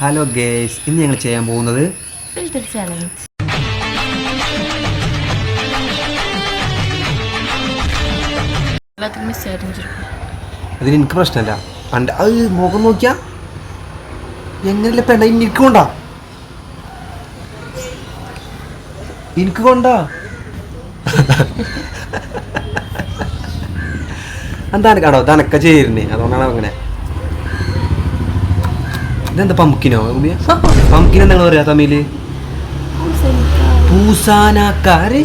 Hello guys ഇന്ന് ഞങ്ങൾ ചെയ്യാൻ പോകുന്നത് ഫിൽറ്റർ ചാലഞ്ച് അതിന് എനിക്ക് പ്രശ്നമല്ല. അണ്ട് അത് മുഖം നോക്കിയാ എങ്ങനെയല്ല പെണ്ണ എനിക്ക് കൊണ്ടാ? എനിക്ക് കൊണ്ടാ? എന്താണ് കടോ തനക്ക ചേരുന്നേ. അതുകൊണ്ടാണ് അങ്ങനെ. ഇതെന്താ പമ്പിനോ പമ്പിൻ എന്താ പറയാ തമിഴിൽ? പൂസാനാക്കാര്?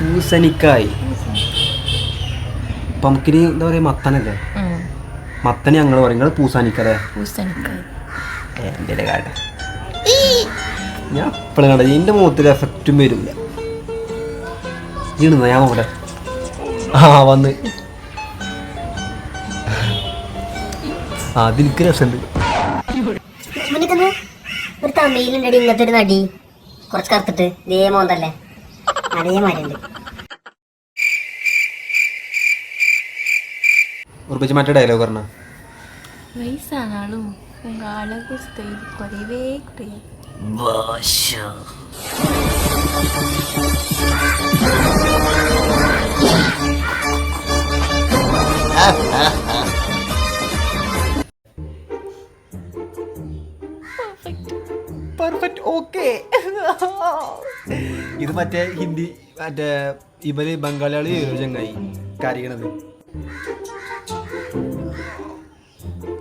പൂസനിക്കായി. പമ്പിന് എന്താ പറയാ? മത്തനല്ലേ മത്തന് ഞങ്ങൾ പറയും. പൂസാനിക്കല്ലേ? എന്റെ കാട്ട ഞാൻ എപ്പോഴും കണ്ടത് എന്റെ മുഖത്തിൽ എഫക്റ്റും വരില്ല. ഇടുന്ന? ഞാൻ നോക്കട്ടെ. ആ വന്ന്. ആ അതിലേക്ക് രസമുണ്ട്. ഒരു തമിഴിലുണ്ടടി ഇങ്ങനത്തെ ഒരു നടി. കുറച്ച് കറുത്തിട്ട്. ദേ മോന്തല്ലേ? അതേമാരുണ്ട് ഉറപ്പിച്ച് മറ്റേ ഡയലോഗ് പറഞ്ഞ? വയസ്സാണാളും. உங்க அழகு പെർഫെക്റ്റ് ഓക്കെ ഇത് മറ്റേ ഹിന്ദി മറ്റേ ഇവർ ബംഗാളികളി ചെങ്ങായി കരയണത്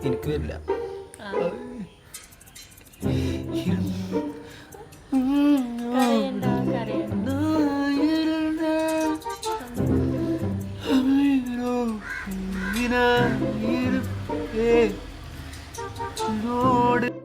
എനിക്ക് വരില്ല ോട്